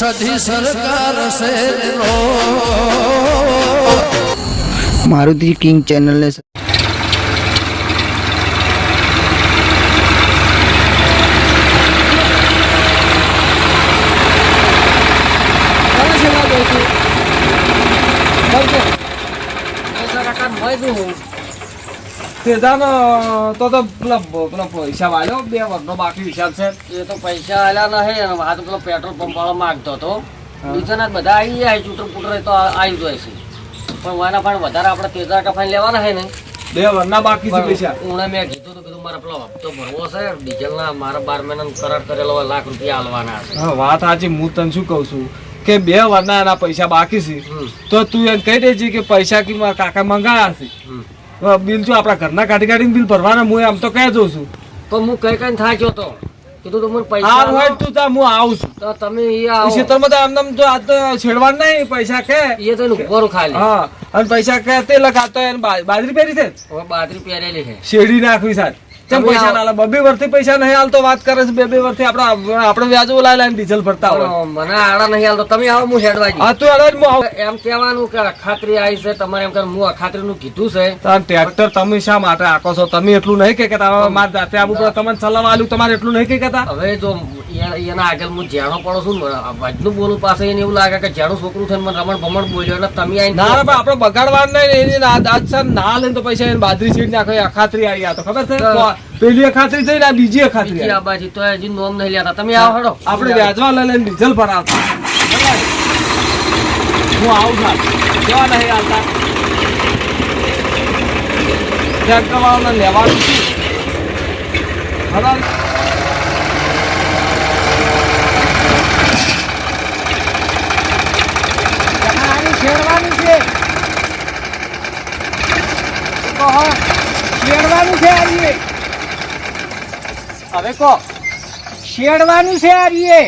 સધી સરકાર શેરનો. મારુતિ કિંગ ચેનલને તેજાનો તો તો પેલા પેલા પૈસા વાળ્યો બે વર્ષનો બાકી હિસાબ છે. એ તો પૈસા આલ્યા નહીં અને તો પેલો પેટ્રોલ પંપ વાળો માંગતો હતો. બીજાના બધા આવી જાય ચૂંટર પૂટર તો આવી જાય છે. પણ વાના પણ વધારે આપણે તેજા કફાઈ લેવાના છે ને. બે વર્ષના બાકી છે પૈસા. ઉણે મેં કીધું તો કીધું મારે પેલો હપ્તો ભરવો છે ડીઝલના મારા બાર મહિનાનો કરાર કરેલો લાખ રૂપિયા આલવાના છે. વાત સાચી હું તને શું કહું છું? કે બે વર્ષના એના પૈસા બાકી છે. તો તું એમ કહી દેજે કે પૈસા કે મારા કાકા મંગાયા છે. બિલ શું આપણા ઘરના કાઢી કાઢીને બિલ ભરવાના? હું આમ તો કહી જઉં છું. તો હું કઈ કઈ થાચ્યો તો? કીધું તો મને પૈસા હોય તું તા હું આવું છું. તો તમે એ આવો. તો આમ તો આ તો છેડવાનું નહીં પૈસા કે. એ તો ખાલી. હા અને પૈસા કે તે લખાતો એને બાજરી પહેરી છે? બાજરી પહેરેલી છે. નાખવી સાહેબ. કેમ પૈસા ના બબે વર્ષથી પૈસા નહીં હાલતો વાત કરે છે બે બે વર્ષથી આપણે આપણે વ્યાજ લાવીને ડીઝલ ભરતા હોય. મને આડા નહીં હાલતો તમે આવો હું હેડવા. હા તું અરે હું આવું. એમ કહેવાનું કે અખાત્રી આવી છે. તમારે એમ કે હું અખાત્રી નું કીધું છે. તાર ટ્રેક્ટર તમે શા માટે આકો છો? તમે એટલું નહીં કે તારા માર જાતે આવું પડે તમને ચલાવવા આલું તમારે એટલું નહીં કે કહેતા? હવે જો એના આગળ હું જ્યાણો પડો છું વજનું બોલું પાસે એને એવું લાગે કે જ્યાણું છોકરું થઈને મને રમણ ભમણ બોલ્યો એટલે તમે આઈ ના પણ આપણે બગાડવાનું નહીં એની આજ સર ના લઈને તો પૈસા એને બાદરી સીટ નાખો અખાત્રી આવી આ તો ખબર છે. પેલી અખાતરી થઈ ને બીજી અખાતરી બીજી. આબાજી તો હજી નોમ નહીં લેતા. તમે આવો હડો. આપણે વ્યાજવા લઈ લઈને ડીઝલ ભરાવતા. હું આવું છું. કેવા નહીં આવતા ટ્રેક્ટર લેવાનું છું. બરાબર. શેરવાનું છે. શેરવાનું છે આરીએ. હવે કો શેરવાનું છે આરીએ.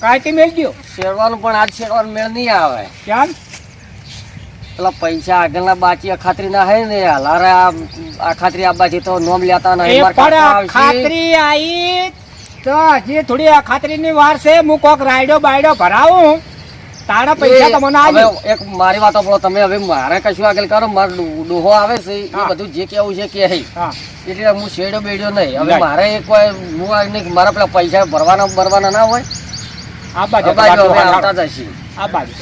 કાંઈ મેળજો શેરવાનું પણ આજ શેરવાનું મેળ નહીં આવે. કેમ પેલા પૈસા આગળના બાચી અખાત્રી ના હે ને હલારે આ બાજી તો નોમ લેતા નહીં. ખાતરી આવી તો હજી થોડી આ ખાતરીની વાર છે. હું કોક રાયડો બાયડો ભરાવું. તારા પૈસા તમને હવે એક મારી વાતો બોલો. તમે હવે મારે કશું આગળ કરો. મારો ડોહો આવે છે. એ બધું જે કેવું છે કે એટલે હું શેડો બેડ્યો નહીં. હવે મારે એક વાર હું આવીને નહીં મારા પેલા પૈસા ભરવાના ભરવાના ના હોય. આ બાજુ આ બાજુ હવે આ આવતા જશે બાજુ.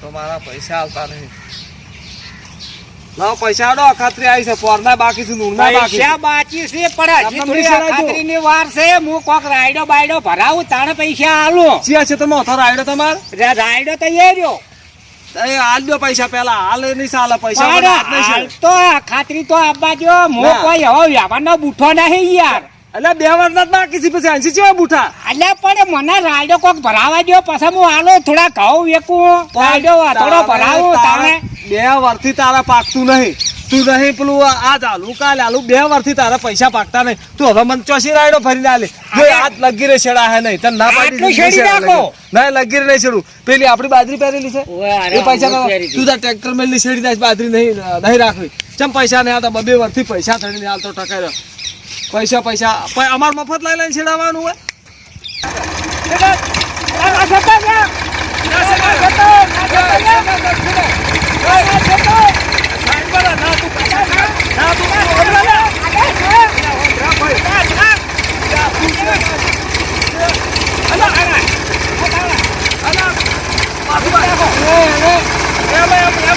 તો મારા પૈસા આવતા નહીં. લાવો પૈસા આડો અખાત્રી આવી છે પોરના બાકી છે નૂરના બાકી છે. પૈસા બાકી છે પણ હજી થોડી શેરાયની વાર છે હું કોક રાયડો બાયડો ભરાવું તાણે પૈસા આલો. સિયા છે તમે ઓથર રાયડો તમાર? રાયડો તો એ રહ્યો. એ હાલ દો પૈસા પેલા હાલ નહીં ચાલે પૈસા હાલ. તો ખાતરી તો આપવા જો હું ના. કોઈ હવે વ્યવહારનો બૂઠો નહીં યાર. એટલે બે વર્ષના બાકી છે પછી અંશી છે બુઠા? એટલે પણ મને રાયડો કોક ભરાવા દો પછી હું આલો થોડા ઘઉં વેકું. રાયડો થોડો ભરાવું તારે બે વર્ષથી તારા પાકતું નહીં. તું નહીં પેલું આ ચાલુ કાલે આલુ. બે વર્ષથી તારા પૈસા પાકતા નહીં. તું હવે મને ચોસી રાયડો ફરીને આલે. જો હાથ લગી રે છેડા હે નહીં. તને ના પાડી. ના લગી રે નહીં છેડું. પેલી આપણી બાજરી પહેરેલી છે? એ પૈસા તો-. તું તાર ટ્રેક્ટર મેલી છેડી નાખ બાજરી નહીં નહીં રાખવી. ચમ પૈસા નહીં આવતા? બબે વર્ષથી પૈસા થઈને હાલતો ટકાઈ રહ્યો. પૈસા પૈસા. અમારે અમાર મફત લઈ લઈને છેડાવવાનું હોય આ જતો જા. આ જતો, આ જતો જા.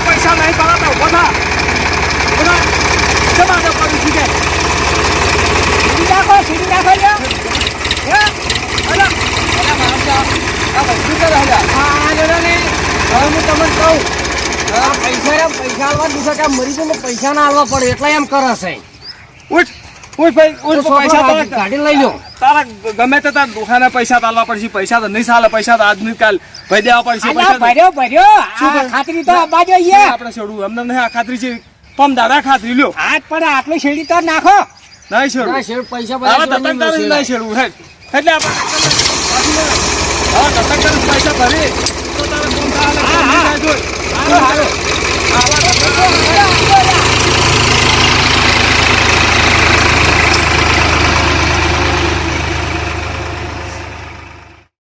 પૈસા નહીં પડાતા ઊભો થા ઊભો થા કેમ આગળ પડી છે કે સીડી નાખો, સીડી નાખો લ્યો. હે? અલા અલા મારા આ બધું કરે હલ્યા હા જોડો ને હવે હું તમને કહું આ પૈસા એમ પૈસા આલવા દીધા કે મરી ગયો પૈસા ના આલવા પડે એટલે એમ કરે છે. ઉઠ ઉઠ ભાઈ ઉઠ પૈસા તારા. ગાડી લઈ લો તારા ગમે તે તારા દુકાને પૈસા તાલવા પડશે પૈસા તો નહીં ચાલે પૈસા તો આજ નહીં કાલ ભાઈ દેવા પડશે ભર્યો ભર્યો? ખાતરી તો આપવા જોઈએ. આપણે છોડવું અમને નહીં આ ખાતરી છે. પમ દાદા ખાતરી લ્યો. હાથ પણ આટલું શેડી તો નાખો. નહીં છોડું પૈસા નહીં છોડવું હેડ. એટલે આપણે હા પૈસા ભરી તો તારે